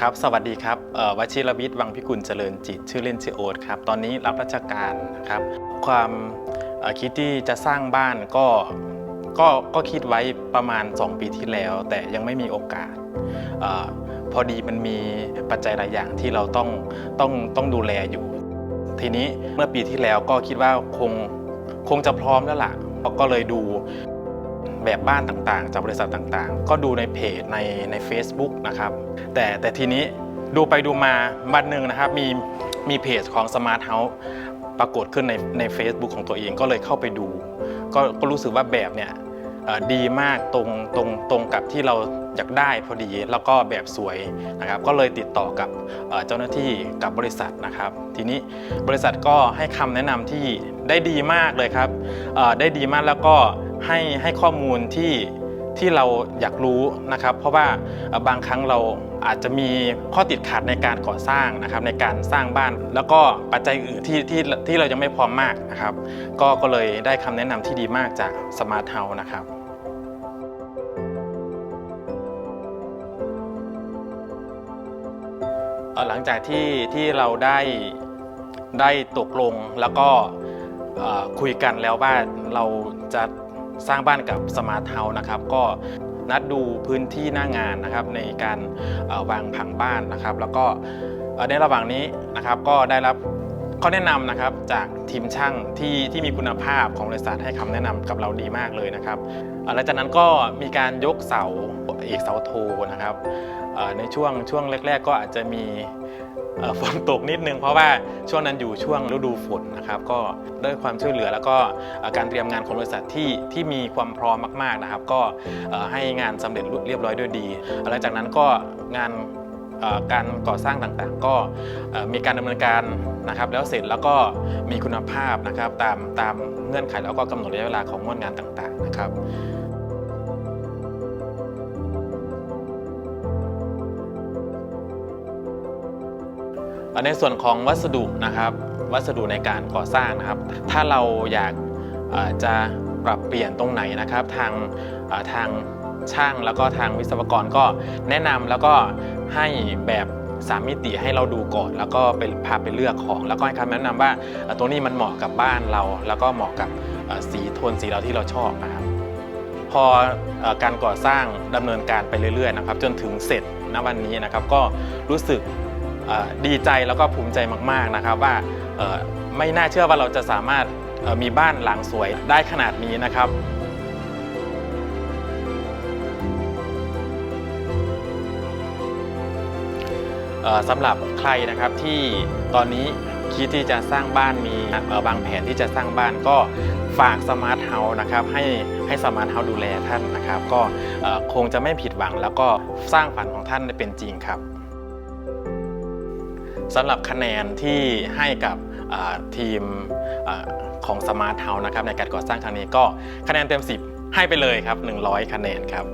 ครับ สวัสดีครับวชิรวิทย์วังพิกุลเจริญจิต ชื่อเล่นชื่อโอ๊ตครับ ตอนนี้รับราชการนะครับ ความคิดที่จะสร้างบ้านก็ก็ก็คิดไว้ประมาณ 2 ปีที่แล้ว แต่ยังไม่มีโอกาสออพอดีมันมีปัจจัยหลายอย่างที่เราต้องต้องต้องดูแลอยู่ ทีนี้เมื่อปีที่แล้วก็คิดว่าคงคงจะพร้อมแล้วล่ะก็เลยดู แบบบ้านต่างๆ จากบริษัทต่างๆ ก็ดูในเพจในใน a c e b o o k นะครับ แต่แต่ทีนี้ดูไปดูมาวันหนึ่งนะครับ มีมีเพจของ Smart House ปรากฏขึ้นในใน Facebook ของตัวเองก็เลยเข้าไปดู ก็ก็รู้สึกว่าแบบเนี่ยดีมากตรงตรงตรงกับที่เราอยากได้พอดีแล้วก็แบบสวยนะครับ ก็เลยติดต่อกับเอ่อเจ้าหน้าที่กับบริษัทนะครับ ทีนี้บริษัทก็ให้คำแนะนำที่ ได้ดีมากเลยครับได้ดีมากแล้วก็ให้ให้ข้อมูลที่ที่เราอยากรู้นะครับ เพราะว่าบางครั้งเราอาจจะมีข้อติดขัดในการก่อสร้างนะครับ ในการสร้างบ้านแล้วก็ปัจจัยอื่นที่ที่ที่เรายังไม่พร้อมมากนะครับ ก็ก็เลยได้คำแนะนำที่ดีมากจาก Smart House นะครับหลังจากที่ที่เราได้ได้ตกลงแล้วก็ คุยกันแล้วว่าเราจะสร้างบ้านกับสมาร์ทเฮาส์นะครับ ก็นัดดูพื้นที่หน้างานนะครับในการวางผังบ้านนะครับ แล้วก็ในระหว่างนี้นะครับก็ได้รับข้อแนะนำนะครับจากทีมช่างที่ที่มีคุณภาพของบริษัทให้คำแนะนำกับเราดีมากเลยนะครับหลังจากนั้นก็มีการยกเสาเอกเสาโทนะครับในช่วงช่วงแรก ๆ ก็อาจจะมี ฝนตกนิดนึงเพราะว่าช่วงนั้นอยู่ช่วงฤดูฝนนะครับก็ด้วยความช่วยเหลือแล้วก็การเตรียมงานของบริษัทที่ที่มีความพร้อมมากๆนะครับ ก็ให้งานสำเร็จเรียบร้อยด้วยดีหลังจากนั้นก็งานการก่อสร้างต่างๆ ก็มีการดำเนินการนะครับ แล้วเสร็จแล้วก็มีคุณภาพนะครับตามตามเงื่อนไขแล้วก็กำหนดระยะเวลาของงวดงานต่างๆนะครับ ในส่วนของวัสดุนะครับ วัสดุในการก่อสร้างนะครับ ถ้าเราอยากจะปรับเปลี่ยนตรงไหนนะครับ ทางทางช่างแล้วก็ทางวิศวกรก็แนะนำแล้วก็ให้แบบสามมิติให้เราดูก่อน แล้วก็ไปพาไปเลือกของ แล้วก็ให้คำแนะนำว่าตรงนี้มันเหมาะกับบ้านเรา แล้วก็เหมาะกับสีโทนสีเราที่เราชอบนะครับพอการก่อสร้างดำเนินการไปเรื่อยๆนะครับ จนถึงเสร็จณวันนี้นะครับ ก็รู้สึก ดีใจแล้วก็ภูมิใจมากๆนะครับว่าไม่น่าเชื่อว่าเราจะสามารถมีบ้านหลังสวยได้ขนาดนี้นะครับสำหรับใครนะครับที่ตอนนี้คิดที่จะสร้างบ้านมีบางแผนที่จะสร้างบ้านก็ฝากสมาร์ทเฮาส์นะครับให้ให้สมาร์ทเฮาส์ดูแลท่านนะครับ ก็คงจะไม่ผิดหวังแล้วก็สร้างฝันของท่านเป็นจริงครับ สำหรับคะแนนที่ให้กับทีมอของสมาร์ทเฮาส์นะครับในการก่อสร้างครั้งนี้ก็คะแนนเต็ม 10 ให้ไปเลยครับ 100 คะแนนครับ